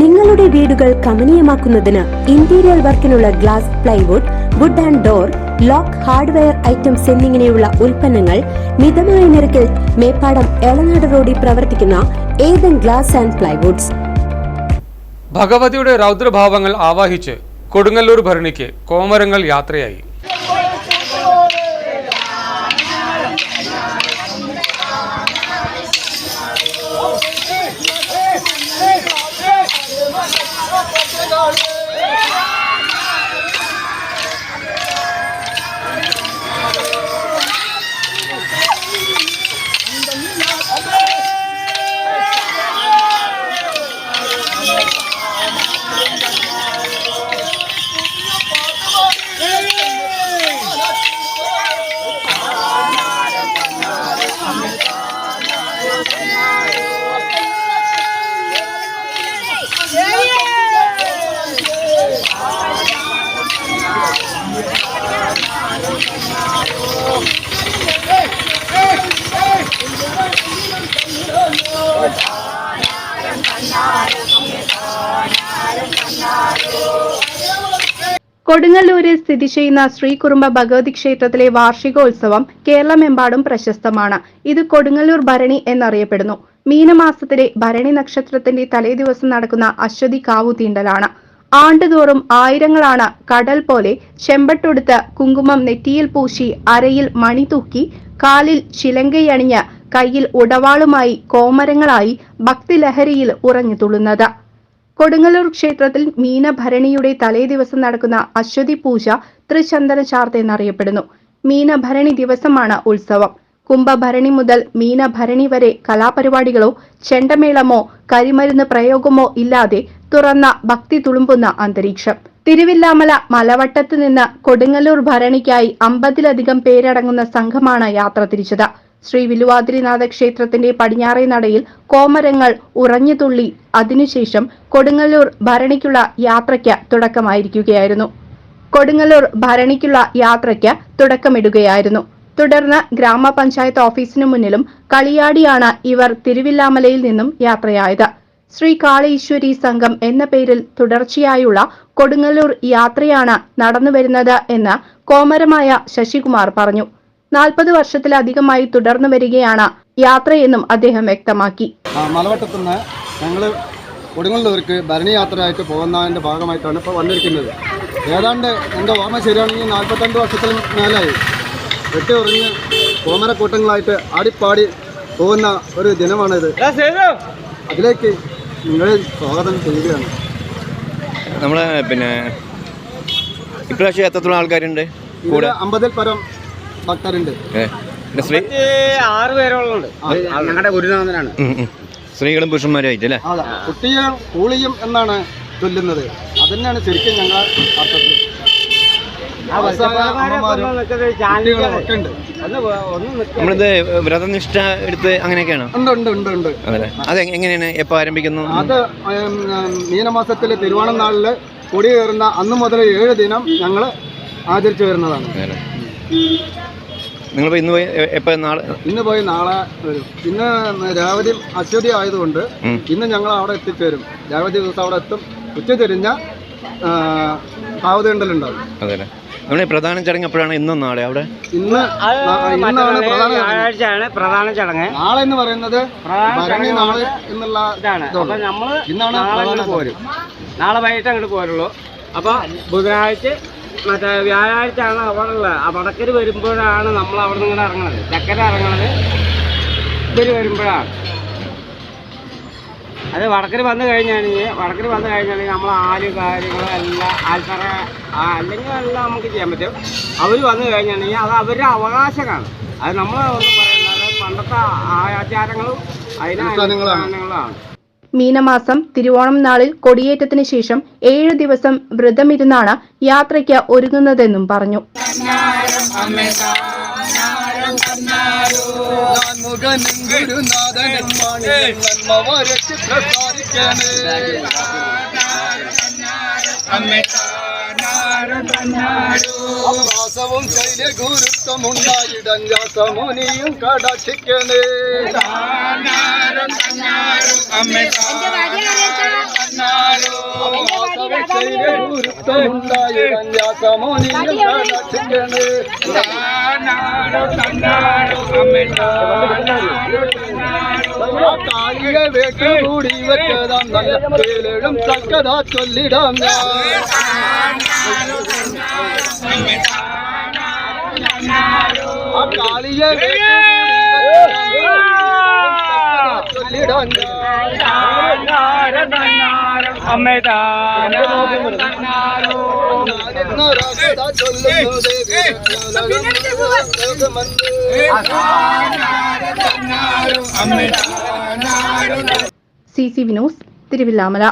നിങ്ങളുടെ വീടുകൾ കമനീയമാക്കുന്നതിന് interior വർക്കിനുള്ള glass plywood wood and door lock hardware items എന്നിങ്ങനെയുള്ള ഉൽപ്പന്നങ്ങൾ മിതമായ നിരക്കിൽ മേപ്പാടം എളനാട് റോഡിൽ പ്രവർത്തിക്കുന്ന ഏതൻ ഗ്ലാസ് ആൻഡ് പ്ലൈവുഡ്സ് ഭഗവതിയുടെ രൗദ്രഭാവങ്ങൾ ആവാഹിച്ച് കൊടുങ്ങല്ലൂർ ഭരണിക്ക് കോമരങ്ങൾ യാത്രയായി. കൊടുങ്ങല്ലൂരിൽ സ്ഥിതി ചെയ്യുന്ന ശ്രീകുറുമ്പ ഭഗവതി ക്ഷേത്രത്തിലെ വാർഷികോത്സവം കേരളമെമ്പാടും പ്രശസ്തമാണ്. ഇത് കൊടുങ്ങല്ലൂർ ഭരണി എന്നറിയപ്പെടുന്നു. മീനമാസത്തിലെ ഭരണി നക്ഷത്രത്തിന്റെ തലേദിവസം നടക്കുന്ന അശ്വതി കാവു കാവുതീണ്ടലാണ് ആണ്ടുതോറും ആയിരങ്ങളാണ് കടൽ പോലെ ചെമ്പട്ടൊടുത്ത് കുങ്കുമം നെറ്റിയിൽ പൂശി അരയിൽ മണി തൂക്കി കാലിൽ ചിലങ്കയണിഞ്ഞ് കയ്യിൽ ഉടവാളുമായി കോമരങ്ങളായി ഭക്തിലഹരിയിൽ ഉറഞ്ഞു തുള്ളുന്നത്. കൊടുങ്ങല്ലൂർ ക്ഷേത്രത്തിൽ മീനഭരണിയുടെ തലേദിവസം നടക്കുന്ന അശ്വതി പൂജ ത്രിചന്ദന ചാർത്ത എന്നറിയപ്പെടുന്നു. മീനഭരണി ദിവസമാണ് ഉത്സവം. കുംഭഭരണി മുതൽ മീനഭരണി വരെ കലാപരിപാടികളോ ചെണ്ടമേളമോ കരിമരുന്ന് പ്രയോഗമോ ഇല്ലാതെ തുറന്ന ഭക്തി തുളുമ്പുന്ന അന്തരീക്ഷം. തിരുവില്ലാമല മലവട്ടത്ത് നിന്ന് കൊടുങ്ങല്ലൂർ ഭരണിക്കായി അമ്പതിലധികം പേരടങ്ങുന്ന സംഘമാണ് യാത്ര തിരിച്ചത്. ശ്രീ വിലുവാതിരിനാഥ ക്ഷേത്രത്തിന്റെ പടിഞ്ഞാറേ നടയിൽ കോമരങ്ങൾ ഉറഞ്ഞുതുള്ളി അതിനുശേഷം കൊടുങ്ങല്ലൂർ ഭരണിക്കുള്ള യാത്രയ്ക്ക് തുടക്കമായിരിക്കുകയായിരുന്നു. കൊടുങ്ങല്ലൂർ ഭരണിക്കുള്ള യാത്രയ്ക്ക് തുടക്കമിടുകയായിരുന്നു. തുടർന്ന് ഗ്രാമപഞ്ചായത്ത് ഓഫീസിനു മുന്നിലും കളിയാടിയാണ് ഇവർ തിരുവില്ലാമലയിൽ നിന്നും യാത്രയായത്. ശ്രീ കാളീശ്വരി സംഘം എന്ന പേരിൽ തുടർച്ചയായുള്ള കൊടുങ്ങല്ലൂർ യാത്രയാണ് നടന്നുവരുന്നത് എന്ന് കോമരമായ ശശികുമാർ പറഞ്ഞു. നാൽപ്പത് വർഷത്തിലധികമായി തുടർന്നു വരികയാണ് യാത്രയെന്നും അദ്ദേഹം വ്യക്തമാക്കി. മലവട്ടത്തുനിന്ന് ഞങ്ങൾ കൊടുങ്ങല്ലൂർക്ക് ഭരണിയാത്രയായിട്ട് പോകുന്നതിന്റെ ഭാഗമായിട്ടാണ് ഇപ്പോൾ വന്നിരിക്കുന്നത്. ഏതാണ്ട് എന്റെ ഓർമ്മ ശരിയാണെങ്കിൽ നാൽപ്പത്തഞ്ച് വർഷത്തിൽ മേലായി. വെട്ടി ഉറഞ്ഞ് കോമരക്കൂട്ടങ്ങളായിട്ട് ആടിപ്പാടി പോകുന്ന ഒരു ദിനമാണിത്. അതിലേക്ക് നിങ്ങളെ സ്വാഗതം ചെയ്യുകയാണ്. നമ്മളെ പിന്നെ ഇപ്രാവശ്യം എത്രത്തോളം ആൾക്കാരുണ്ട്? അമ്പതിൽ പരം ഭക്തരുണ്ട് സ്ത്രീ ആറ് പേരോളുണ്ട്. ഞങ്ങളുടെ ഗുരുനാഥനാണ്. സ്ത്രീകളും പുരുഷന്മാരുമായിട്ട് അല്ലേ? കുട്ടിയും കൂളിയും എന്നാണ് ചൊല്ലുന്നത്. അതന്നെയാണ് ശരിക്കും ഞങ്ങൾ അർത്ഥത്തിൽ. ഉണ്ട്. നമ്മളിത് വ്രതനിഷ്ഠ എടുത്ത് അങ്ങനെയൊക്കെയാണോ? ഉണ്ട് ഉണ്ട് ഉണ്ട് ഉണ്ട്. അത്. എങ്ങനെയാണ്? എപ്പോൾ ആരംഭിക്കുന്നു? അത് മീനമാസത്തിലെ തിരുവോണം നാളിൽ കൊടി കയറുന്ന അന്ന് മുതൽ ഏഴ് ദിനം ഞങ്ങൾ ആചരിച്ചു വരുന്നതാണ്. നിങ്ങളിപ്പോൾ ഇന്ന് പോയി എ- എപ്പോൾ നാളെ? ഇന്ന് പോയി നാളെ വരും. ഇന്ന് രാവിലെ അശ്വതി ആയതുകൊണ്ട് ഉം. ഇന്ന് ഞങ്ങൾ അവിടെ എത്തിച്ചേരും. രാവിലെ ദിവസം അവിടെ എത്തും. ഉച്ച തിരിഞ്ഞ അതെ അല്ലേ നമ്മുടെ പ്രധാന ചടങ്ങ് എപ്പോഴാണ്? ഇന്നും നാളെ അവിടെ? ഇന്ന് നാ- ഇന്നാണ് പ്രധാന ചടങ്ങ്. വ്യാഴാഴ്ചയാണ് പ്രധാന ചടങ്ങ്. നാളെ എന്ന് പറയുന്നത് പ്രധാന ഭരണി ചടങ്ങ് നാളെ എന്നുള്ള ഇതാണ്. ഇതുള്ളൂ. അപ്പൊ നമ്മൾ ഇന്നാണ് നാളെ പ്രധാന അങ്ങോട്ട് പോരും. നാളെ വൈകിട്ട് അങ്ങോട്ട് പോരുള്ളൂ. അപ്പൊ ബുധനാഴ്ച മറ്റേ വ്യാഴാഴ്ച ആണ് അവിടെ ഉള്ളത് ആ വടക്കര് വരുമ്പോഴാണ് നമ്മൾ അവിടെ നിന്ന് ഇങ്ങനെ ഇറങ്ങണത്. ചക്കര ഇറങ്ങണത് ഇവർ വരുമ്പോഴാണ്. അത് വടക്കര് വന്നു കഴിഞ്ഞാണെങ്കിൽ വടക്കര് വന്നു കഴിഞ്ഞാണെങ്കിൽ നമ്മൾ ആൽ കാര്യങ്ങളും എല്ലാം ആൾക്കാരെ ആ, അല്ലെങ്കിൽ എല്ലാം നമുക്ക് ചെയ്യാൻ പറ്റും. അവർ വന്നു കഴിഞ്ഞാണെങ്കിൽ അത് അവരുടെ അവകാശമാണ് അത് നമ്മൾ ഒന്നും പറയുന്നത് പണ്ടത്തെ ആചാരങ്ങളും അതിന് അനുഷ്ഠാനങ്ങളാണ്. മീനമാസം തിരുവോണം നാളിൽ കൊടിയേറ്റത്തിന് ശേഷം ഏഴു ദിവസം വ്രതമിരുന്നാണ് യാത്രയ്ക്ക് ഒരുങ്ങുന്നതെന്നും പറഞ്ഞു. வாசவும் செய்த குருத்தம் உண்டாயிடஞ்சா சமுனியும் கடா சிக்கனே அம்மே అన్నారు தாலிய வேட்டு கூடி வைக்கதாம் நல்ல வேலிடும் தக்கதா சொல்லிடாம் காலிய வேட்டு സി സി വിനോസ് തിരുവില്ലാമല.